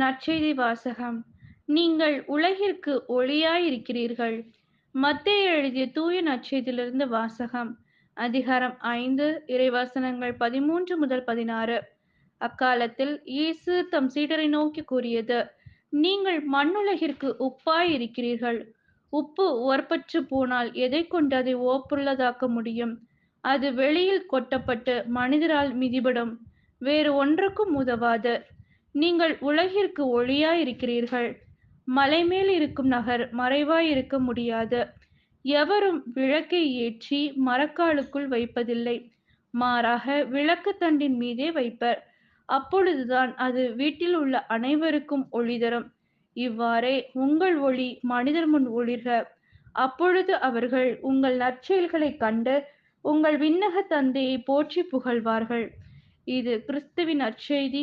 நற்செய்தி வாசகம் நீங்கள் உலகிற்கு ஒளியாயிருக்கிறீர்கள். மத்திய எழுதிய தூய நற்செய்தியிலிருந்து வாசகம். அதிகாரம் ஐந்து இறைவசனங்கள் பதிமூன்று முதல் பதினாறு. அக்காலத்தில் இயேசு தம் சீடரை நோக்கி கூறியது நீங்கள் மண்ணுலகிற்கு உப்பாய் இருக்கிறீர்கள் உப்பு உவர்ப்பற்று போனால் எதை கொண்டு அதை ஓப்புள்ளதாக்க முடியும்? அது வெளியில் கொட்டப்பட்டு மனிதரால் மிதிபடும். வேறு ஒன்றுக்கும் உதவாது. நீங்கள் உலகிற்கு ஒளியாய் இருக்கிறீர்கள் மலை மேல் இருக்கும் நகர் மறைவாய் இருக்க முடியாது. எவரும் விளக்கை ஏற்றி மரக்காலுக்குள் வைப்பதில்லை. மாறாக விளக்கு தண்டின் மீதே வைப்பர். அப்பொழுதுதான் அது வீட்டில் உள்ள அனைவருக்கும் ஒளி தரும் இவ்வாறே உங்கள் ஒளி மனிதர் முன் ஒளிர்க. அப்பொழுது அவர்கள் உங்கள் நற்செயல்களை கண்டு உங்கள் விண்ணக தந்தையை போற்றி புகழ்வார்கள். இது கிறிஸ்துவின் நற்செய்தி.